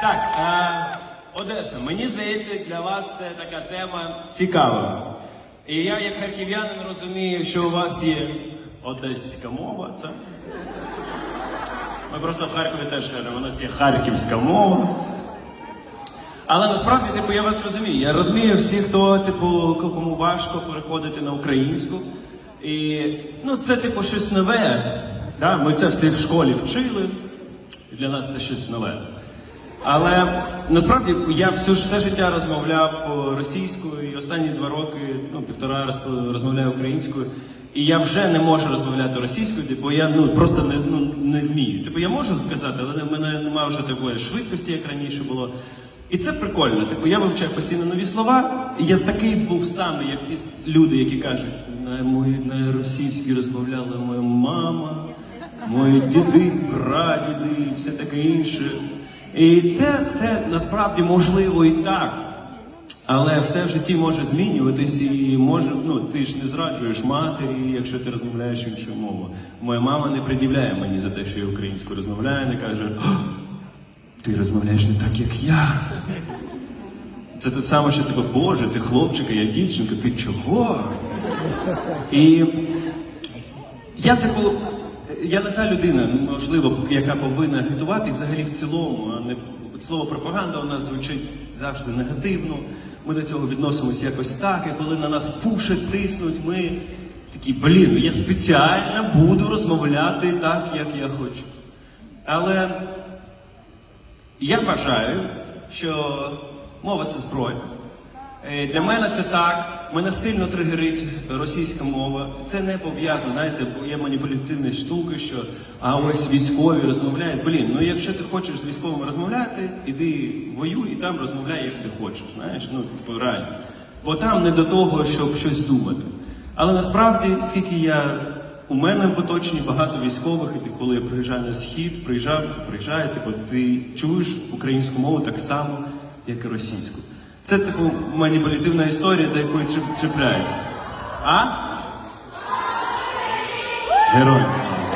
Так, е, Одеса, мені здається, для вас це така тема цікава. І я, як харків'янин, розумію, що у вас є одеська мова. Це? Ми просто в Харкові теж кажемо, у нас є харківська мова. Але насправді, типу, я вас розумію. Я розумію всіх, хто, типу, кому важко переходити на українську. І ну, це, типу, щось нове. Да? Ми це всі в школі вчили. І для нас це щось нове. Але насправді я всю все життя розмовляв російською, і останні два роки, ну півтора раз розмовляю українською. І я вже не можу розмовляти російською, типу я ну просто не, ну, не вмію. Типу я можу казати, але в мене немає вже такої швидкості, як раніше було. І це прикольно. Типу, я вивчаю постійно нові слова. І я такий був самий, як ті люди, які кажуть, на мої на російській розмовляла моя мама, мої діди, прадіди все таке інше. І це все насправді можливо і так. Але все в житті може змінюватись і може, ну ти ж не зраджуєш матері, якщо ти розмовляєш іншою мовою. Моя мама не приділяє мені за те, що я українською розмовляю, не каже, ти розмовляєш не так, як я. Це те саме, що тебе, Боже, ти хлопчик, а я дівчинка, ти чого? І я, типу, я не та людина, можливо, яка повинна агітувати взагалі в цілому, не слово пропаганда у нас звучить завжди негативно. Ми до цього відносимося якось так, і коли на нас пушать, тиснуть, ми такі, блін, я спеціально буду розмовляти так, як я хочу. Але я вважаю, що мова це зброя. Е, Для мене це так. Мене сильно тригерить російська мова. Це не пов'язано, знаєте, бо є маніпулятивні штуки, що а ось військові розмовляють. Блін, ну якщо ти хочеш з військовими розмовляти, іди воюй і там розмовляй, як ти хочеш. Знаєш, ну типу реально. Бо там не до того, щоб щось думати. Але насправді, скільки я у мене в оточенні багато військових, і ти, коли я приїжджаю на схід, приїжджав, приїжджаю, типу, ти чуєш українську мову так само, як і російську. Це типу маніпулятивна історія, до якої чіп- чіпляється. А? Героїв. слава.